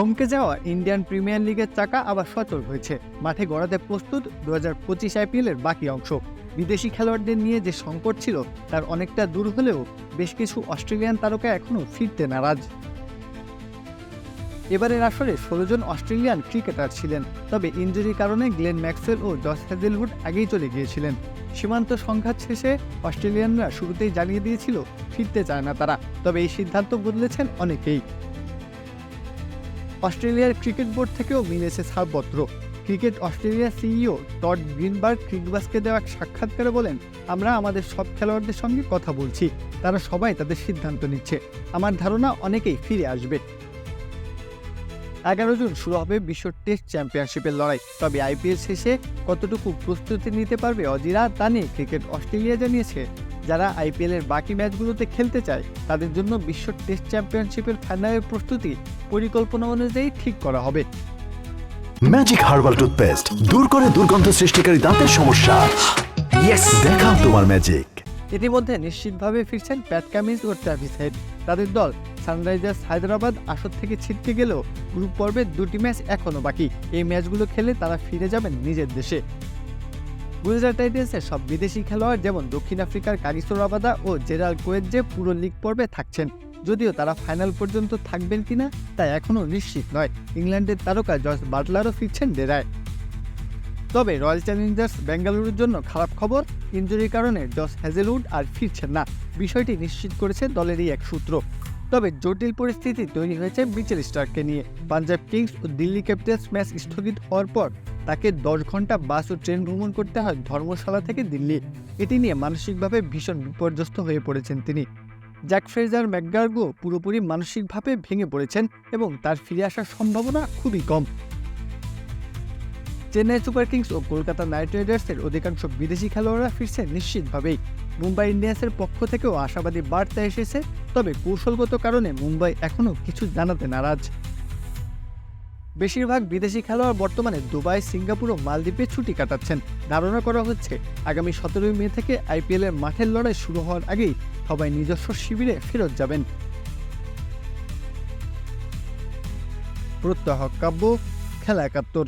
থমকে যাওয়া Indian premier লিগের চাকা আবার সচল হয়েছে। মাঠে গড়াতে প্রস্তুত দু হাজার পঁচিশ আইপিএলের বাকি অংশ। বিদেশি খেলোয়াড়দের নিয়ে যে সংকট ছিল, তার অনেকটা দূর হলেও বেশ কিছু অস্ট্রেলিয়ান তারকা এখনও ফিরতে নারাজ। এবারের আসরে ষোলো জন অস্ট্রেলিয়ান ক্রিকেটার ছিলেন, তবে ইঞ্জুরির কারণে গ্লেন ম্যাক্সওয়েল ও জস হ্যাজেলহুড আগেই চলে গিয়েছিলেন। সীমান্ত সংঘাত শেষে অস্ট্রেলিয়ানরা শুরুতেই জানিয়ে দিয়েছিল, ফিরতে চায় না তারা, তবে এই সিদ্ধান্ত বদলেছেন অনেকেই। অস্ট্রেলিয়ার ক্রিকেট বোর্ড থেকেও মিলেছে ছাড়পত্র। ক্রিকেট অস্ট্রেলিয়ার সিইও টড গ্রিনবার্গ ক্রিকবাসকে দেওয়া এক সাক্ষাৎকারে বলেন, আমরা আমাদের সব খেলোয়াড়দের সঙ্গে কথা বলছি। তারা সবাই তাদের সিদ্ধান্ত নিচ্ছে। আমার ধারণা অনেকেই ফিরে আসবে। এগারো জুন শুরু হবে বিশ্ব টেস্ট চ্যাম্পিয়নশিপের লড়াই। তবে আইপিএল শেষে কতটুকু প্রস্তুতি নিতে পারবে অজিরা তা নিয়ে ক্রিকেট অস্ট্রেলিয়া জানিয়েছে যারা আইপিএলের বাকি ম্যাচগুলোতে খেলতে চায় তাদের জন্য বিশ্ব টেস্ট চ্যাম্পিয়নশিপের ফাইনালের প্রস্তুতি পরিকল্পনা অনুযায়ী ঠিক করা হবে। ম্যাজিক হার্বাল টুথপেস্ট দূর করে দুর্গন্ধ সৃষ্টিকারী দাঁতের সমস্যা। ইয়েস দেখাও তোমার ম্যাজিক ইতিমধ্যে নিশ্চিতভাবে ফিরছেন প্যাট কামিন্স ও ট্রাভিস হেড। তাদের দল সানরাইজার্স হায়দ্রাবাদ আসর থেকে ছিটকে গেলেও গ্রুপ পর্বের দুটি ম্যাচ এখনও বাকি। এই ম্যাচগুলো খেলে তারা ফিরে যাবেন নিজের দেশে। গুজরাট টাইটেন্সের সব বিদেশি খেলোয়াড় যেমন দক্ষিণ আফ্রিকার কাগিসো রাবাদা ও জেরাল কোয়েজ্জে পুরো লিগ পর্বে থাকছেন। যদিও তারা ফাইনাল পর্যন্ত থাকবেন কিনা তা এখনও নিশ্চিত নয়। ইংল্যান্ডের তারকা জর্জ বাটলারও ফিরছেন ডেরায়। তবে রয়্যাল চ্যালেঞ্জার্স বেঙ্গালুরুর জন্য খারাপ খবর ইঞ্জুরির কারণে জস হ্যাজেলউড আর ফিরছেন না। বিষয়টি নিশ্চিত করেছে দলেরই এক সূত্র। তবে জটিল পরিস্থিতি তৈরি হয়েছে মিচেল স্টার্ককে নিয়ে। পাঞ্জাব কিংস ও দিল্লি ক্যাপিটালস ম্যাচ স্থগিত হওয়ার পর তাকে দশ ঘণ্টা বাস ও ট্রেন ভ্রমণ করতে হয় ধর্মশালা থেকে দিল্লি। এটি নিয়ে মানসিকভাবে ভীষণ বিপর্যস্ত হয়ে পড়েছেন তিনি। জ্যাক ফ্রেজার ম্যাকগার্গো পুরোপুরি মানসিকভাবে ভেঙে পড়েছেন এবং তার ফিরে আসার সম্ভাবনা খুবই কম। চেন্নাই সুপার কিংস ও কলকাতা নাইট রাইডার্সের অধিকাংশ বিদেশি খেলোয়াড়রা ফিরছে নিশ্চিতভাবেই। মুম্বাই ইন্ডিয়ান্সের পক্ষ থেকেও আশাবাদী বার্তা এসেছে, তবে কৌশলগত কারণে মুম্বাই এখনও কিছু জানাতে নারাজ। বেশিরভাগ বিদেশি খেলোয়াড় বর্তমানে দুবাই, সিঙ্গাপুর ও মালদ্বীপে ছুটি কাটাচ্ছেন। ধারণা করা হচ্ছে, আগামী সতেরোই মে থেকে আইপিএলের মাঠের লড়াই শুরু হওয়ার আগেই সবাই নিজস্ব শিবিরে ফেরত যাবেন। প্রত্যহ কাব্য, খেলা একাত্তর।